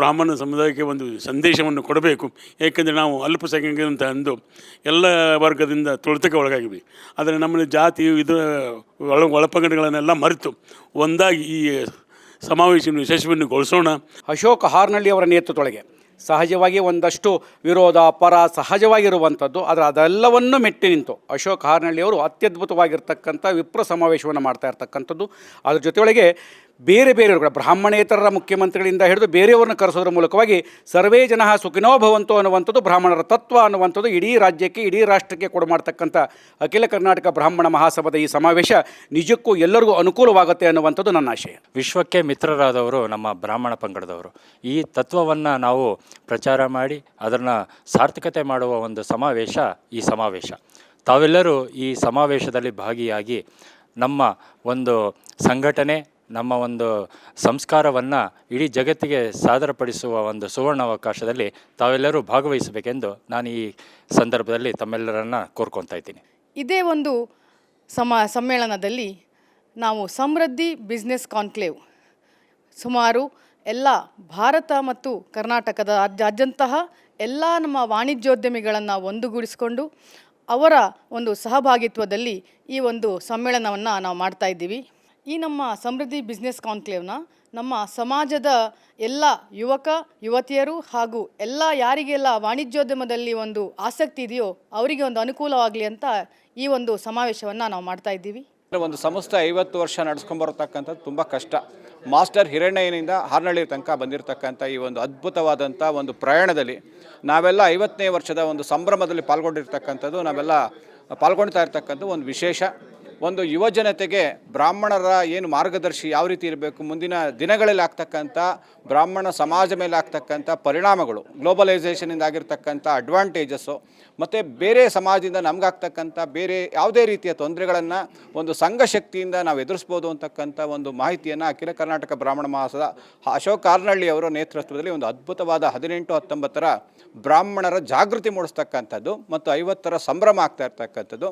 ಬ್ರಾಹ್ಮಣ ಸಮುದಾಯಕ್ಕೆ ಒಂದು ಸಂದೇಶವನ್ನು ಕೊಡಬೇಕು. ಏಕೆಂದರೆ ನಾವು ಅಲ್ಪಸಂಖ್ಯಾತ ಅಂದು ಎಲ್ಲ ವರ್ಗದಿಂದ ತುಳಿತಕ್ಕೆ ಒಳಗಾಗಿವಿ ಆದರೆ ನಮ್ಮ ಜಾತಿ ಇದರ ಒಳ, ಒಳಪಂಗಡಗಳನ್ನೆಲ್ಲ ಮರೆತು ಒಂದಾಗಿ ಈ ಸಮಾವೇಶವನ್ನು ಯಶಸ್ವಿಯನ್ನು ಗೊಳಿಸೋಣ. ಅಶೋಕ ಹಾರ್ನಳ್ಳಿ ಅವರ ನೇತೃತ್ವದೊಳಗೆ ಸಹಜವಾಗಿ ಒಂದಷ್ಟು ವಿರೋಧ ಪರ ಸಹಜವಾಗಿರುವಂಥದ್ದು. ಆದರೆ ಅದೆಲ್ಲವನ್ನು ಮೆಟ್ಟಿ ನಿಂತು ಅಶೋಕ್ ಹಾರ್ನಳ್ಳಿ ಅವರು ಅತ್ಯದ್ಭುತವಾಗಿರ್ತಕ್ಕಂಥ ವಿಪ್ರ ಸಮಾವೇಶವನ್ನು ಮಾಡ್ತಾ ಇರ್ತಕ್ಕಂಥದ್ದು. ಅದ್ರ ಜೊತೆಯೊಳಗೆ ಬೇರೆ ಬೇರೆಯವರು ಬ್ರಾಹ್ಮಣೇತರರ ಮುಖ್ಯಮಂತ್ರಿಗಳಿಂದ ಹಿಡಿದು ಬೇರೆಯವ್ರನ್ನ ಕರೆಸೋದ್ರ ಮೂಲಕವಾಗಿ ಸರ್ವೇ ಜನ ಸುಖಿನೋ ಭವಂತು ಅನ್ನುವಂಥದ್ದು ಬ್ರಾಹ್ಮಣರ ತತ್ವ ಅನ್ನುವಂಥದ್ದು ಇಡೀ ರಾಜ್ಯಕ್ಕೆ, ಇಡೀ ರಾಷ್ಟ್ರಕ್ಕೆ ಕೊಡು ಮಾಡ್ತಕ್ಕಂಥ ಅಖಿಲ ಕರ್ನಾಟಕ ಬ್ರಾಹ್ಮಣ ಮಹಾಸಭಾದ ಈ ಸಮಾವೇಶ ನಿಜಕ್ಕೂ ಎಲ್ಲರಿಗೂ ಅನುಕೂಲವಾಗುತ್ತೆ ಅನ್ನುವಂಥದ್ದು ನನ್ನ ಆಶಯ. ವಿಶ್ವಕ್ಕೆ ಮಿತ್ರರಾದವರು ನಮ್ಮ ಬ್ರಾಹ್ಮಣ ಪಂಗಡದವರು. ಈ ತತ್ವವನ್ನು ನಾವು ಪ್ರಚಾರ ಮಾಡಿ, ಅದನ್ನು ಸಾರ್ಥಕತೆ ಮಾಡುವ ಒಂದು ಸಮಾವೇಶ ಈ ಸಮಾವೇಶ. ತಾವೆಲ್ಲರೂ ಈ ಸಮಾವೇಶದಲ್ಲಿ ಭಾಗಿಯಾಗಿ ನಮ್ಮ ಒಂದು ಸಂಘಟನೆ ನಮ್ಮ ಒಂದು ಸಂಸ್ಕಾರವನ್ನು ಇಡೀ ಜಗತ್ತಿಗೆ ಸಾದರಪಡಿಸುವ ಒಂದು ಸುವರ್ಣಾವಕಾಶದಲ್ಲಿ ತಾವೆಲ್ಲರೂ ಭಾಗವಹಿಸಬೇಕೆಂದು ನಾನು ಈ ಸಂದರ್ಭದಲ್ಲಿ ತಮ್ಮೆಲ್ಲರನ್ನ ಕೋರ್ಕೊತಾ ಇದ್ದೀನಿ. ಇದೇ ಒಂದು ಸಮ ಸಮ್ಮೇಳನದಲ್ಲಿ ನಾವು ಸಮೃದ್ಧಿ ಬಿಸ್ನೆಸ್ ಕಾನ್ಕ್ಲೇವ್ ಸುಮಾರು ಎಲ್ಲ ಭಾರತ ಮತ್ತು ಕರ್ನಾಟಕದ ರಾಜ್ಯಾದ್ಯಂತಹ ಎಲ್ಲ ನಮ್ಮ ವಾಣಿಜ್ಯೋದ್ಯಮಿಗಳನ್ನು ಒಂದುಗೂಡಿಸಿಕೊಂಡು ಅವರ ಒಂದು ಸಹಭಾಗಿತ್ವದಲ್ಲಿ ಈ ಒಂದು ಸಮ್ಮೇಳನವನ್ನು ನಾವು ಮಾಡ್ತಾ ಇದ್ದೀವಿ. ಈ ನಮ್ಮ ಸಮೃದ್ಧಿ ಬಿಸ್ನೆಸ್ ಕಾನ್ಕ್ಲೇವ್ನ ನಮ್ಮ ಸಮಾಜದ ಎಲ್ಲ ಯುವಕ, ಯುವತಿಯರು ಹಾಗೂ ಎಲ್ಲ ಯಾರಿಗೆಲ್ಲ ವಾಣಿಜ್ಯೋದ್ಯಮದಲ್ಲಿ ಒಂದು ಆಸಕ್ತಿ ಇದೆಯೋ ಅವರಿಗೆ ಒಂದು ಅನುಕೂಲವಾಗಲಿ ಅಂತ ಈ ಒಂದು ಸಮಾವೇಶವನ್ನು ನಾವು ಮಾಡ್ತಾ ಇದ್ದೀವಿ. ಒಂದು ಸಂಸ್ಥೆ ಐವತ್ತು ವರ್ಷ ನಡೆಸ್ಕೊಂಬರತಕ್ಕಂಥದ್ದು ತುಂಬ ಕಷ್ಟ. ಮಾಸ್ಟರ್ ಹಿರಣ್ಣಯ್ಯನಿಂದ ಹಾರ್ನಳ್ಳಿ ತನಕ ಬಂದಿರತಕ್ಕಂಥ ಈ ಒಂದು ಅದ್ಭುತವಾದಂಥ ಒಂದು ಪ್ರಯಾಣದಲ್ಲಿ ನಾವೆಲ್ಲ ಐವತ್ತನೇ ವರ್ಷದ ಒಂದು ಸಂಭ್ರಮದಲ್ಲಿ ಪಾಲ್ಗೊಂಡಿರ್ತಕ್ಕಂಥದ್ದು, ನಾವೆಲ್ಲ ಪಾಲ್ಗೊಳ್ತಾ ಇರ್ತಕ್ಕಂಥ ಒಂದು ವಿಶೇಷ. ಒಂದು ಯುವ ಜನತೆಗೆ ಬ್ರಾಹ್ಮಣರ ಏನು ಮಾರ್ಗದರ್ಶಿ ಯಾವ ರೀತಿ ಇರಬೇಕು, ಮುಂದಿನ ದಿನಗಳಲ್ಲಿ ಆಗ್ತಕ್ಕಂಥ ಬ್ರಾಹ್ಮಣ ಸಮಾಜ ಮೇಲೆ ಆಗ್ತಕ್ಕಂಥ ಪರಿಣಾಮಗಳು ಗ್ಲೋಬಲೈಸೇಷನಿಂದ ಆಗಿರ್ತಕ್ಕಂಥ ಅಡ್ವಾಂಟೇಜಸ್ಸು ಮತ್ತು ಬೇರೆ ಸಮಾಜದಿಂದ ನಮಗಾಗ್ತಕ್ಕಂಥ ಬೇರೆ ಯಾವುದೇ ರೀತಿಯ ತೊಂದರೆಗಳನ್ನು ಒಂದು ಸಂಘ ಶಕ್ತಿಯಿಂದ ನಾವು ಎದುರಿಸ್ಬೋದು ಅಂತಕ್ಕಂಥ ಒಂದು ಮಾಹಿತಿಯನ್ನು ಅಖಿಲ ಕರ್ನಾಟಕ ಬ್ರಾಹ್ಮಣ ಮಹಾಸದ ಅಶೋಕ್ ಕಾರ್ನಳ್ಳಿ ಅವರ ನೇತೃತ್ವದಲ್ಲಿ ಒಂದು ಅದ್ಭುತವಾದ ಹದಿನೆಂಟು ಹತ್ತೊಂಬತ್ತರ ಬ್ರಾಹ್ಮಣರ ಜಾಗೃತಿ ಮೂಡಿಸ್ತಕ್ಕಂಥದ್ದು ಮತ್ತು ಐವತ್ತರ ಸಂಭ್ರಮ ಆಗ್ತಾ ಇರ್ತಕ್ಕಂಥದ್ದು.